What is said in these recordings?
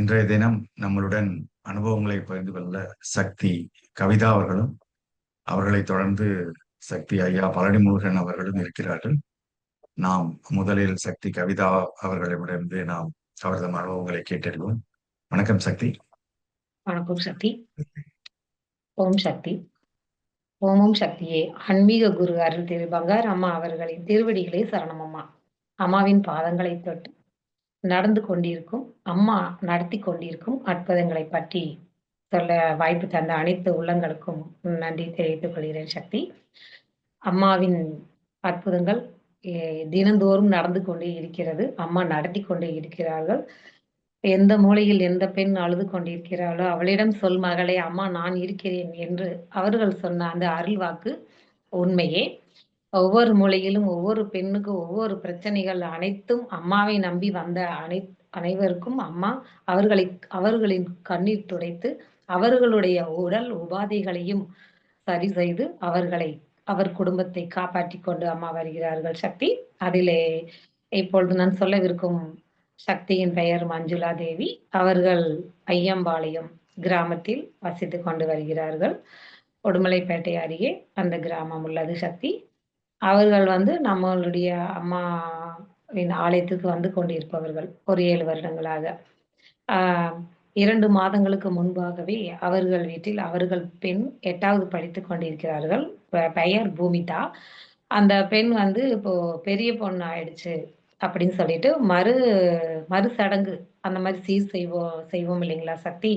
இன்றைய தினம் நம்மளுடன் அனுபவங்களை பகிர்ந்து கொள்ள சக்தி கவிதா அவர்களும் அவர்களை தொடர்ந்து சக்தி ஐயா பழனி முருகன் அவர்களும் இருக்கிறார்கள். நாம் முதலில் சக்தி கவிதா அவர்களிடமிருந்து நாம் அவரது அனுபவங்களை கேட்டறிவோம். வணக்கம் சக்தி. வணக்கம் சக்தி. ஓம் சக்தி. ஓமும் சக்தியே ஆன்மீக குரு அருள் திரு பங்கார் அம்மா அவர்களின் திருவடிகளே சரணம் அம்மா அம்மாவின் பாதங்களை தொட்டு நடந்து கொண்டிருக்கும் அம்மா நடத்தி கொண்டிருக்கும் அற்புதங்களை பற்றி சொல்ல வாய்ப்பு தந்த அனைத்து உள்ளங்களுக்கும் நன்றி தெரிவித்துக் கொள்கிறேன் சக்தி. அம்மாவின் அற்புதங்கள் தினந்தோறும் நடந்து கொண்டே இருக்கிறது. அம்மா நடத்தி கொண்டே இருக்கிறார்கள். எந்த மூலையில் எந்த பெண் அழுது கொண்டிருக்கிறாளோ அவளிடம் சொல் மகளே அம்மா நான் இருக்கிறேன் என்று அவர்கள் சொன்ன அந்த அருள் வாக்கு உண்மையே. ஒவ்வொரு மூலையிலும் ஒவ்வொரு பெண்ணுக்கும் ஒவ்வொரு பிரச்சனைகள் அனைத்தும் அம்மாவை நம்பி வந்த அனை அனைவருக்கும் அம்மா அவர்களை அவர்களின் கண்ணீர் துடைத்து அவர்களுடைய உடல் உபாதைகளையும் சரி செய்து அவர்களை அவர் குடும்பத்தை காப்பாற்றி கொண்டு அம்மா வருகிறார்கள். சக்தி அதிலே இப்பொழுது நான் சொல்லவிருக்கும் சக்தியின் பெயர் மஞ்சுளா தேவி. அவர்கள் ஐயம்பாளையம் கிராமத்தில் வசித்து கொண்டு வருகிறார்கள். உடுமலைப்பேட்டை அருகே அந்த கிராமம் உள்ளது. சக்தி அவர்கள் வந்து நம்மளுடைய அம்மாவின் ஆலயத்துக்கு வந்து கொண்டிருப்பவர்கள் ஒரு ஏழு வருடங்களாக. இரண்டு மாதங்களுக்கு முன்பாகவே அவர்கள் வீட்டில் அவர்கள் பெண் எட்டாவது படித்து கொண்டிருக்கிறார்கள். பெயர் பூமிதா. அந்த பெண் வந்து இப்போ பெரிய பொண்ணு ஆயிடுச்சு அப்படின்னு சொல்லிட்டு மறு மறு சடங்கு அந்த மாதிரி சீர் செய்வோம் செய்வோம் இல்லைங்களா சக்தி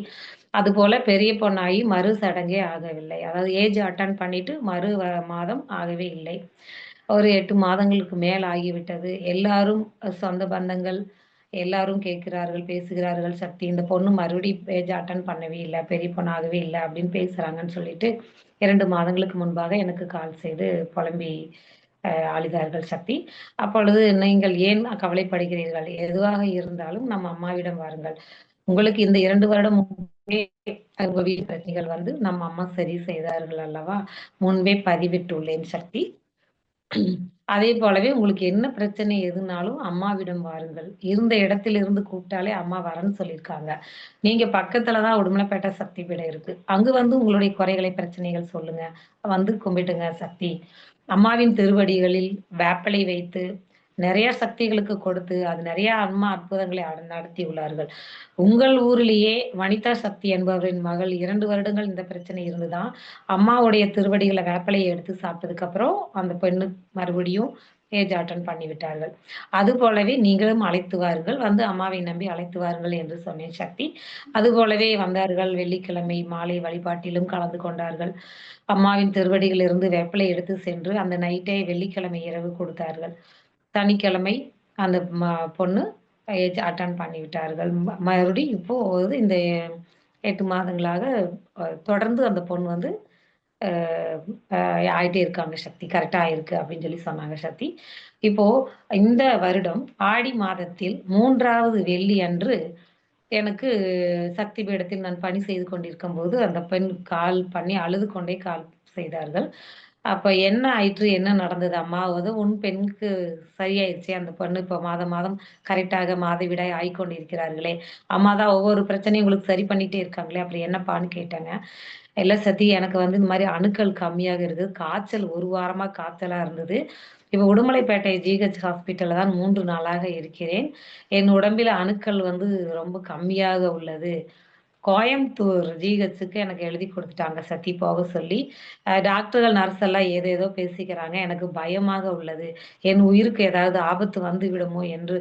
அது போல பெரிய பொண்ணாகி மறு சடங்கே ஆகவில்லை. அதாவது ஏஜ் அட்டன் பண்ணிட்டு மறு மாதம் ஆகவே இல்லை. ஒரு எட்டு மாதங்களுக்கு மேல் ஆகிவிட்டது. எல்லாரும் சொந்த பந்தங்கள் எல்லாரும் கேட்கிறார்கள் பேசுகிறார்கள் சக்தி இந்த பொண்ணு மறுபடியும் பேஜ் அட்டன் பண்ணவே இல்லை பெரிய பொண்ணாகவே இல்லை அப்படின்னு பேசுறாங்கன்னு சொல்லிட்டு இரண்டு மாதங்களுக்கு முன்பாக எனக்கு கால் செய்து புலம்பி அழுதார்கள் சக்தி. அப்பொழுது நீங்கள் ஏன் கவலைப்படுகிறீர்கள்? எதுவாக இருந்தாலும் நம்ம அம்மாவிடம் வாருங்கள். உங்களுக்கு இந்த இரண்டு வருடம் உங்க வந்து நம்ம அம்மா சரி செய்தார்கள் அல்லவா? முன்பே பதிவிட்டுள்ளேன் சக்தி. அதே போலவே உங்களுக்கு என்ன பிரச்சனை எதுனாலும் அம்மாவிடம் வாருங்கள். இருந்த இடத்துல இருந்து கூப்பிட்டாலே அம்மா வரன்னு சொல்லியிருக்காங்க. நீங்க பக்கத்துலதான் உடுமலைப்பேட்டை சக்தி பீடம் இருக்கு. அங்கு வந்து உங்களுடைய குறைகளை பிரச்சனைகள் சொல்லுங்க. வந்து கும்பிட்டுங்க சக்தி. அம்மாவின் திருவடிகளில் வேப்பலை வைத்து நிறைய சக்திகளுக்கு கொடுத்து அது நிறைய அம்மா அற்புதங்களை நடத்தி உள்ளார்கள் உங்கள் ஊரிலேயே வனிதா சக்தி என்பவரின் மகள் இரண்டு வருடங்கள் இந்த பிரச்சனை இருந்துதான் அம்மாவுடைய திருவடிகளை வேப்பலையை எடுத்து சாப்பிட்டதுக்கு அப்புறம் அந்த பெண்ணு மறுபடியும் ஏஜ் அட்டன் பண்ணி விட்டார்கள். அது போலவே நீங்களும் அழைத்து வாருங்கள் வந்து அம்மாவை நம்பி அழைத்து வாருங்கள் என்று சொன்னேன் சக்தி. அது போலவே வந்தார்கள் வெள்ளிக்கிழமை மாலை வழிபாட்டிலும் கலந்து கொண்டார்கள். அம்மாவின் திருவடிகளிலிருந்து வேப்பலை எடுத்து சென்று அந்த நைட்டை வெள்ளிக்கிழமை இரவு கொடுத்தார்கள். சனிக்கிழமை அந்த பொண்ணு ஏஜ் அட்டன் பண்ணிவிட்டார்கள். மறுபடியும் இப்போது இந்த எட்டு மாதங்களாக தொடர்ந்து அந்த பொண்ணு வந்து ஆயிட்டே இருக்காங்க சக்தி. கரெக்டாக இருக்கு அப்படின்னு சொல்லி சொன்னாங்க சக்தி. இப்போ இந்த வருடம் ஆடி மாதத்தில் மூன்றாவது வெள்ளி அன்று எனக்கு சக்தி பீடத்தில் நான் பணி செய்து கொண்டிருக்கும் போது அந்த பெண் கால் பண்ணி அழுது கொண்டே கால் செய்தார்கள். அப்ப என்ன ஆயிற்று என்ன நடந்தது? அம்மாவது உன் பெண்ணுக்கு சரியாயிருச்சு. அந்த பொண்ணு இப்போ மாதம் மாதம் கரெக்டாக மாதவிடாய் ஆயிக்கொண்டிருக்கிறார்களே. அம்மா தான் ஒவ்வொரு பிரச்சனையும் உங்களுக்கு சரி பண்ணிட்டே இருக்காங்களே அப்படி என்னப்பான்னு கேட்டாங்க. இல்லை சத்தி எனக்கு வந்து இந்த மாதிரி அணுக்கள் கம்மியாக இருக்குது காய்ச்சல் ஒரு வாரமா காய்ச்சலா இருந்தது. இப்போ உடுமலைப்பேட்டை ஜிஹெச் ஹாஸ்பிட்டலில் தான் மூன்று நாளாக இருக்கிறேன். என் உடம்பில் அணுக்கள் வந்து ரொம்ப கம்மியாக உள்ளது. கோயம்புத்தூர் ஜிஹெச்சுக்கு எனக்கு எழுதி கொடுத்துட்டாங்க சத்தி போக சொல்லி. டாக்டர்கள் நர்ஸ் எல்லாம் ஏதேதோ பேசிக்கிறாங்க. எனக்கு பயமாக உள்ளது. என் உயிருக்கு ஏதாவது ஆபத்து வந்து விடுமோ என்று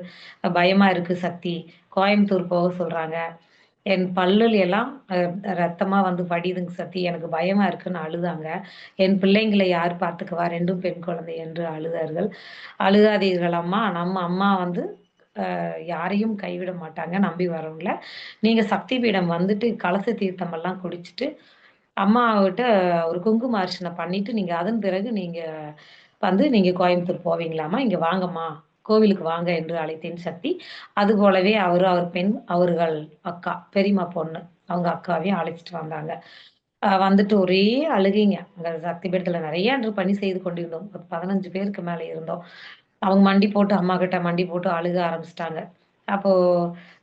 பயமா இருக்கு சக்தி கோயம்புத்தூர் போக சொல்றாங்க. என் பல்லுல எல்லாம் ரத்தமா வந்து படிதுங்க சத்தி. எனக்கு பயமா இருக்குன்னு அழுதாங்க. என் பிள்ளைங்களை யார் பார்த்துக்குவா? ரெண்டும் பெண் குழந்தை என்று அழுதார்கள். அழுகாதீர்கள் அம்மா. நம்ம அம்மா வந்து யாரையும் கைவிட மாட்டாங்க. நம்பி வரவங்கள. நீங்க சக்தி பீடம் வந்துட்டு கலச தீர்த்தம் எல்லாம் குடிச்சிட்டு அம்மாவிட்ட ஒரு குங்கும அர்ச்சனை பண்ணிட்டு நீங்க அதன் பிறகு நீங்க வந்து நீங்க கோயம்புத்தூர் போவீங்களாமா இங்க வாங்கம்மா. கோவிலுக்கு வாங்க என்று அழைத்தேன் சக்தி. அது போலவே அவரு அவர் பெண் அவர்கள் அக்கா பெரியம்மா பொண்ணு அவங்க அக்காவையும் அழைச்சிட்டு வந்தாங்க. வந்துட்டு ஒரே அழுகைங்க. அங்க சக்தி பீடத்துல நிறைய அன்று பணி செய்து கொண்டிருந்தோம். ஒரு பதினஞ்சு பேருக்கு மேல இருந்தோம். அவங்க மண்டி போட்டு அம்மா கிட்ட மண்டி போட்டு அழுக ஆரம்பிச்சிட்டாங்க. அப்போ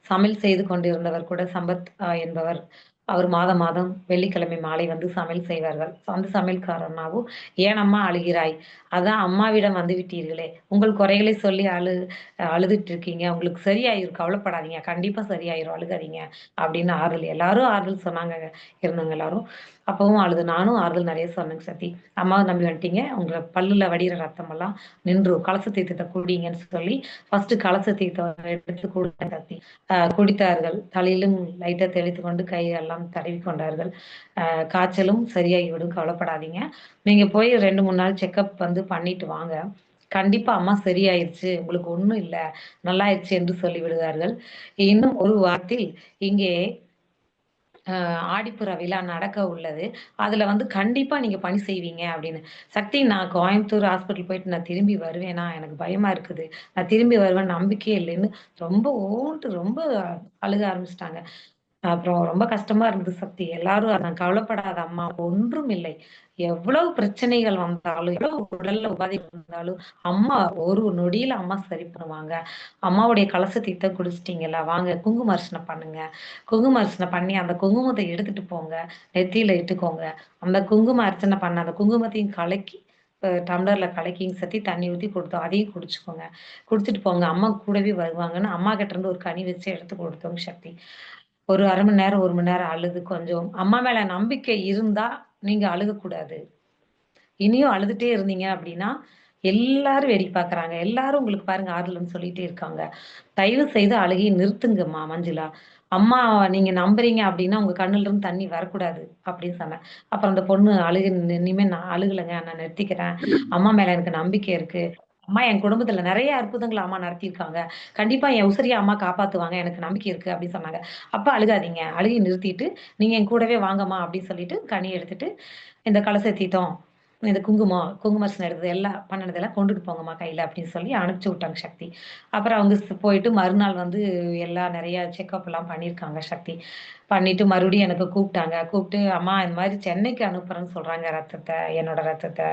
சமையல் செய்து கொண்டிருந்தவர் கூட சம்பத் என்பவர் அவர் மாதம் மாதம் வெள்ளிக்கிழமை மாலை வந்து சமையல் செய்வார்கள். அந்த சமையல்காரனாவும் "ஏன் அம்மா அழுகிறாய்? அதான் அம்மாவிடம் வந்து விட்டீர்களே! உங்கள் குறைகளை சொல்லி அழு அழுதுட்டு இருக்கீங்க. உங்களுக்கு சரியாயிரும். கவலைப்படாதீங்க. கண்டிப்பா சரியாயிரும். அழுகாதீங்க." அப்படின்னு ஆறுதல் எல்லாரும் ஆறுதல் சொன்னாங்க இருந்தவங்க எல்லாரும். அப்பவும் அழுது நானும் ஆறுதல் நிறைய சொன்னேங்க சத்தி. அம்மாவை நம்பி வந்துட்டீங்க. உங்களை பல்லுல வடிகிற ரத்தம் எல்லாம் நின்று கலச தீர்த்தத்தை குடிங்கன்னு" சொல்லி ஃபர்ஸ்ட் கலச தீர்த்தம் எடுத்து குடுத்தேன் சத்தி. குடித்தார்கள். தலையிலும் லைட்டா தெளித்துக் கொண்டு கையெல்லாம் தடவிக் கொண்டார்கள். "காய்ச்சலும் சரியாகிவிடும். கவலைப்படாதீங்க. நீங்க போய் 2, 3 நாள் செக்கப் வந்து பண்ணிட்டு வாங்க. கண்டிப்பா அம்மா சரியாயிருச்சு. உங்களுக்கு ஒண்ணும் இல்ல. நல்லாயிருச்சு" என்று சொல்லி விடுவார்கள். இன்னும் ஒரு வாரத்தில் இங்கே ஆடிப்புற விழா நடக்க உள்ளது. அதுல வந்து கண்டிப்பா நீங்க பணி செய்வீங்க அப்படின்னு. "சக்தி நான் கோயம்புத்தூர் ஹாஸ்பிட்டல் போயிட்டு நான் திரும்பி வருவேனா? எனக்கு பயமா இருக்குது. நான் திரும்பி வருவேன் நம்பிக்கையே இல்லைன்னு" ரொம்ப ஓட்டு ரொம்ப அழுக ஆரம்பிச்சுட்டாங்க. அப்புறம் ரொம்ப கஷ்டமா இருந்தது சக்தி. எல்லாரும் அதான் கவலைப்படாத அம்மா. ஒன்றும் இல்லை. எவ்வளவு பிரச்சனைகள் வந்தாலும், எவ்வளவு உடல்ல உபாதி வந்தாலும், அம்மா ஒரு நொடியில அம்மா சரி பண்ணுவாங்க. அம்மாவுடைய கலச தீர்த்தம் குடிச்சிட்டீங்கல்ல, வாங்க குங்கும அர்ச்சனை பண்ணுங்க. குங்கும அர்ச்சனை பண்ணி அந்த குங்குமத்தை எடுத்துட்டு போங்க. நெத்தியில இட்டுக்கோங்க. அந்த குங்கும அர்ச்சனை பண்ண அந்த குங்குமத்தையும் கலக்கி டம்ளர்ல கலக்கிங்க சத்தி தண்ணி ஊத்தி கொடுத்தோம் அதையும் குடிச்சுக்கோங்க. குடிச்சுட்டு போங்க. அம்மா கூடவே வருவாங்கன்னு" அம்மா கிட்ட இருந்து ஒரு கனி வச்சு எடுத்து கொடுத்தோங்க சக்தி. ஒரு அரை மணி நேரம், ஒரு மணி நேரம் அழுது கொஞ்சம் அம்மா மேல நம்பிக்கை இருந்தா நீங்க அழுகக்கூடாது. இனியும் அழுதுட்டே இருந்தீங்க அப்படின்னா, எல்லாரும் வேடிக்கை பார்க்குறாங்க. எல்லாரும் உங்களுக்கு பாருங்க ஆறுதல்ன்னு சொல்லிட்டே இருக்காங்க. "தயவு செய்து அழுகி நிறுத்துங்கம்மா மஞ்சுளா. அம்மா நீங்க நம்புறீங்க அப்படின்னா, உங்க கண்ணுல இருந்து தண்ணி வரக்கூடாது." அப்படின்னு சொன்னேன். அப்புறம் அந்த பொண்ணு அழுகு "இனிமே நான் அழுகலைங்க நான் நிறுத்திக்கிறேன். அம்மா மேல எனக்கு நம்பிக்கை இருக்கு. அம்மா என் குடும்பத்துல நிறைய அற்புதங்களை அம்மா நடத்தியிருக்காங்க. கண்டிப்பா என் உசரியா அம்மா காப்பாத்துவாங்க. எனக்கு நம்பிக்கை இருக்கு." அப்படின்னு சொன்னாங்க. அப்பா அழுகாதீங்க. அழுகி நிறுத்திட்டு, நீங்க என் கூடவே வாங்கம்மா." அப்படின்னு சொல்லிட்டு கனி எடுத்துட்டு, "இந்த கலசை தீத்தம் இந்த குங்குமம், குங்கும எடுத்தது எல்லாம் பண்ணுனதெல்லாம் கொண்டுட்டு போங்கம்மா கையில." அப்படின்னு சொல்லி அனுப்பிச்சு விட்டாங்க சக்தி. அப்புறம் அவங்க ஸ் போயிட்டு மறுநாள் வந்து எல்லாம் நெறைய செக்கப்லாம் பண்ணியிருக்காங்க சக்தி. பண்ணிட்டு மறுபடியும் எனக்கு கூப்பிட்டாங்க கூப்பிட்டு "அம்மா இந்த மாதிரி சென்னைக்கு அனுப்புறேன்னு சொல்றாங்க ரத்தத்தை என்னோட ரத்தத்தை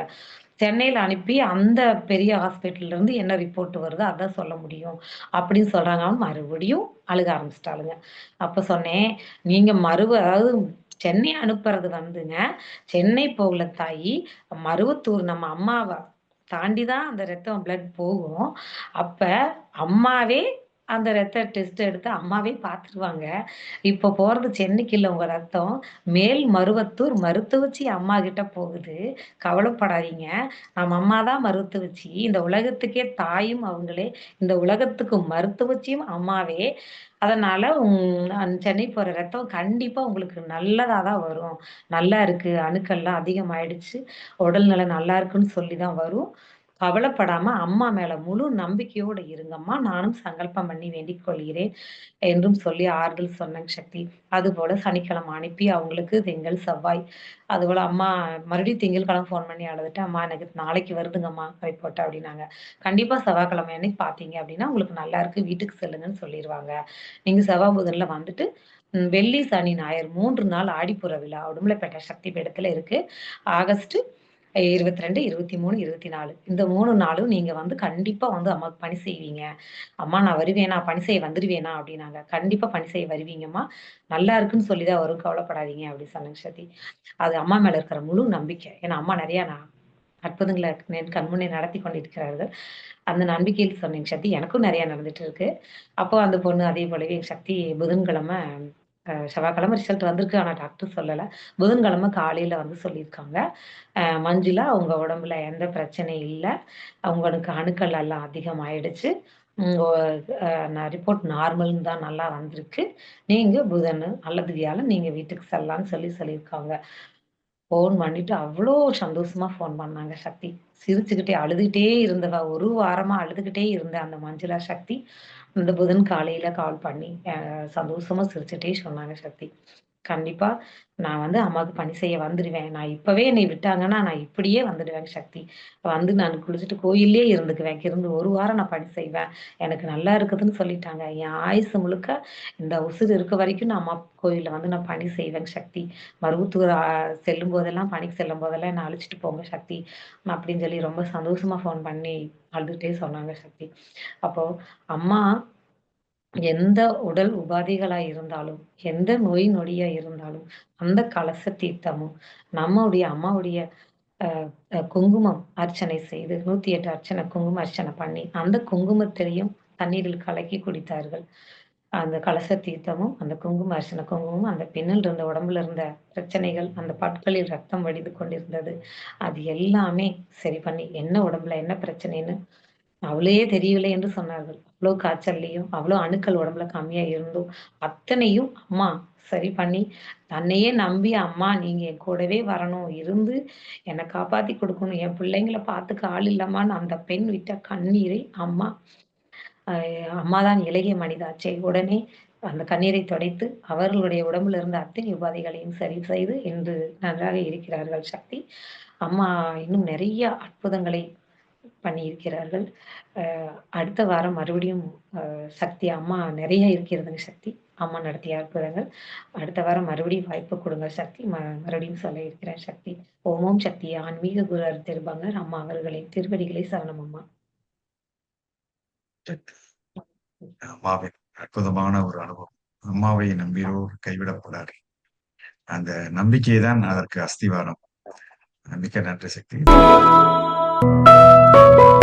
சென்னையில் அனுப்பி அந்த பெரிய ஹாஸ்பிட்டல்ல இருந்து என்ன ரிப்போர்ட் வருதோ அதான் சொல்ல முடியும்." அப்படின்னு சொல்றாங்க. மறுபடியும் அழுக ஆரம்பிச்சிட்டாளுங்க அப்ப சொன்னேன், "நீங்க மருவ அதாவது சென்னை அனுப்புறது வந்துங்க, சென்னை போகல தாயி. மருவத்தூர் நம்ம அம்மாவை தாண்டி தான் அந்த ரத்தம் பிளட் போகும். அப்ப அம்மாவே அந்த ரத்த டெஸ்ட் எடுத்து அம்மாவே பார்த்துருவாங்க. இப்போ போகிறது சென்னைக்கு இல்லை உங்கள் ரத்தம். மேல் மருவத்தூர் மருத்துவச்சி அம்மா கிட்ட போகுது. கவலைப்படாதீங்க. நம்ம அம்மா தான் மருத்துவச்சி. இந்த உலகத்துக்கே தாயும் அவங்களே. இந்த உலகத்துக்கு மருத்துவச்சியும் அம்மாவே. அதனால சென்னை போற ரத்தம் கண்டிப்பா உங்களுக்கு நல்லதா தான் வரும். நல்லா இருக்கு. அணுக்கள்லாம் அதிகமாயிடுச்சு. உடல்நலம் நல்லா இருக்குன்னு சொல்லி தான் வரும். கவலைப்படாம அம்மா மேல முழு நம்பிக்கையோடு இருங்கம்மா. நானும் சங்கல்பம் பண்ணி வேண்டிக் கொள்கிறேன்." என்றும் சொல்லி ஆறுதல் சொன்னங்க சக்தி. அதுபோல சனிக்கிழமை அனுப்பி அவங்களுக்கு திங்கள், செவ்வாய் அதுபோல அம்மா மறுபடியும் திங்கட்கிழமை ஃபோன் பண்ணி அழுதுட்டு, "அம்மா எனக்கு நாளைக்கு வருதுங்கம்மா ரிப்போர்ட்" அப்படின்னாங்க. "கண்டிப்பா செவ்வாய்க்கிழமை அன்னைக்கு பார்த்தீங்க அப்படின்னா, உங்களுக்கு நல்லா இருக்கு. வீட்டுக்கு செல்லுங்கன்னு சொல்லிடுவாங்க நீங்க செவ்வாய், புதன்ல வந்துட்டு வெள்ளி, சனி, ஞாயிறு மூன்று நாள் ஆடிப்புற விழா உடுமலைப்பேட்டை சக்தி பீடத்துல இருக்கு. ஆகஸ்ட் 22, 23, 24 இந்த மூணு நாளும் நீங்க வந்து கண்டிப்பா வந்து அம்மாவுக்கு பணி செய்வீங்க. "அம்மா நான் வருவேனா? பணி செய்ய வந்துருவேனா?" அப்படின்னாங்க. "கண்டிப்பா பணி செய்ய வருவீங்கம்மா. நல்லா இருக்குன்னு சொல்லிதான் வரும். கவலைப்படாதீங்க." அப்படி சொன்னேங்க சக்தி. அது அம்மா மேல இருக்கிற முழு நம்பிக்கை. ஏன்னா அம்மா நிறைய ந அற்புதங்களை என் கண்முன்னே நடத்தி கொண்டிருக்கிறார்கள். அந்த நம்பிக்கையில் சொன்னேங்க சக்தி. எனக்கும் நிறைய நடந்துட்டு இருக்கு. அப்போ அந்த பொண்ணு அதே போலவே சக்தி புதன்கிழமை செவ்வாய்க்கிழமை ரிசல்ட் வந்திருக்கு. ஆனா டாக்டர் சொல்லல. புதன்கிழமை காலையில வந்து சொல்லியிருக்காங்க. "மஞ்சுளா அவங்க உடம்புல எந்த பிரச்சனையும் இல்ல. அவங்களுக்கு அணுக்கள் எல்லாம் அதிகமாயிடுச்சு. ம் ரிப்போர்ட் நார்மல்னு தான் நல்லா வந்திருக்கு. நீங்க புதன் அல்லது வியாழன் நீங்க வீட்டுக்கு செல்லலாம்னு சொல்லி சொல்லியிருக்காங்க. ஃபோன் பண்ணிட்டு அவ்வளோ சந்தோஷமா ஃபோன் பண்ணாங்க சக்தி. சிரிச்சுக்கிட்டே, அழுதுகிட்டே இருந்தவ, ஒரு வாரமா அழுதுகிட்டே இருந்த அந்த மஞ்சுளா சக்தி, இந்த புதன் காலையில கால் பண்ணி சந்தோஷமா சிரிச்சுட்டே சொன்னாங்க சக்தி. "கண்டிப்பா நான் வந்து அம்மாவுக்கு பணி செய்ய வந்துடுவேன் நான் இப்பவே என்னை விட்டாங்கன்னா, நான் இப்படியே வந்துடுவேன் சக்தி. வந்து நான் குளிச்சுட்டு கோயிலே இருந்துக்குவேன். இருந்து ஒரு வாரம் நான் பணி செய்வேன். எனக்கு நல்லா இருக்குதுன்னு சொல்லிட்டாங்க. என் ஆயுசு முழுக்க இந்த உசுறு இருக்க வரைக்கும் நான் அம்மா கோயிலில் வந்து நான் பணி செய்வேன் சக்தி. மருவத்தூர் செல்லும் போதெல்லாம் பணிக்கு செல்லும் போதெல்லாம் என்ன அழைச்சிட்டு போங்க சக்தி." அப்படின்னு சொல்லி ரொம்ப சந்தோஷமா ஃபோன் பண்ணி அழுதுகிட்டே சொன்னாங்க சக்தி. அப்போ அம்மா எந்த உடல் உபாதைகளா இருந்தாலும், எந்த நோய் நொடியா இருந்தாலும், அந்த கலச தீர்த்தமும், நம்முடைய அம்மாவுடைய குங்குமம் அர்ச்சனை செய்து 108 அர்ச்சனை குங்கும அர்ச்சனை பண்ணி, அந்த குங்குமத்திலையும் தண்ணீரில் கலக்கி குடித்தார்கள். அந்த கலச தீர்த்தமும், அந்த குங்கும அர்ச்சனை குங்குமமும் அந்த பெண்ணில் இருந்த உடம்புல இருந்த பிரச்சனைகள், அந்த பற்களில் ரத்தம் வடிந்து கொண்டிருந்தது. அது எல்லாமே சரி பண்ணி, என்ன உடம்புல என்ன பிரச்சனைன்னு அவளே தெரியவில்லை என்று சொன்னார்கள். அவ்வளோ காய்ச்சல்லையும் அவ்வளோ அணுக்கள் உடம்புல கம்மியா இருந்தும், அத்தனையும் அம்மா சரி பண்ணி, தன்னையே நம்பி, "அம்மா நீங்க என் கூடவே வரணும். இருந்து என்ன காப்பாத்தி கொடுக்கணும் என் பிள்ளைங்களை பார்த்துக்க ஆள் இல்லம்மான்னு" அந்த பெண் விட்ட கண்ணீரை அம்மா அம்மாதான் அம்மா இளைய மனிதாச்சே. உடனே அந்த கண்ணீரை துடைத்து, அவர்களுடைய உடம்புல இருந்த அத்தனை உபாதைகளையும் சரி செய்து, இன்று நன்றாக இருக்கிறார்கள் சக்தி. அம்மா இன்னும் நிறைய அற்புதங்களை பண்ணியிருக்கிறார்கள். அடுத்த வாரம் மறுபடியும் சக்தி அம்மா நிறைய இருக்கிறதுங்க சக்தி. அம்மா நடத்திய அற்புதங்கள். அடுத்த வாரம் மறுபடியும் வாய்ப்பு கொடுங்க சக்தி. ம மறுபடியும் சொல்ல இருக்கிறேன் சக்தி. ஓம் ஓம் சக்தி ஆன்மீக குரு திருப்பாங்க அம்மா அவர்களின் திருவடிகளை சரணம் அம்மா. அம்மாவின் அற்புதமான ஒரு அனுபவம். அம்மாவை நம்பியோர் கைவிடப்படாது. அந்த நம்பிக்கை தான் அதற்கு அஸ்திவாரம். மிக்க நன்றி சக்தி. thank you.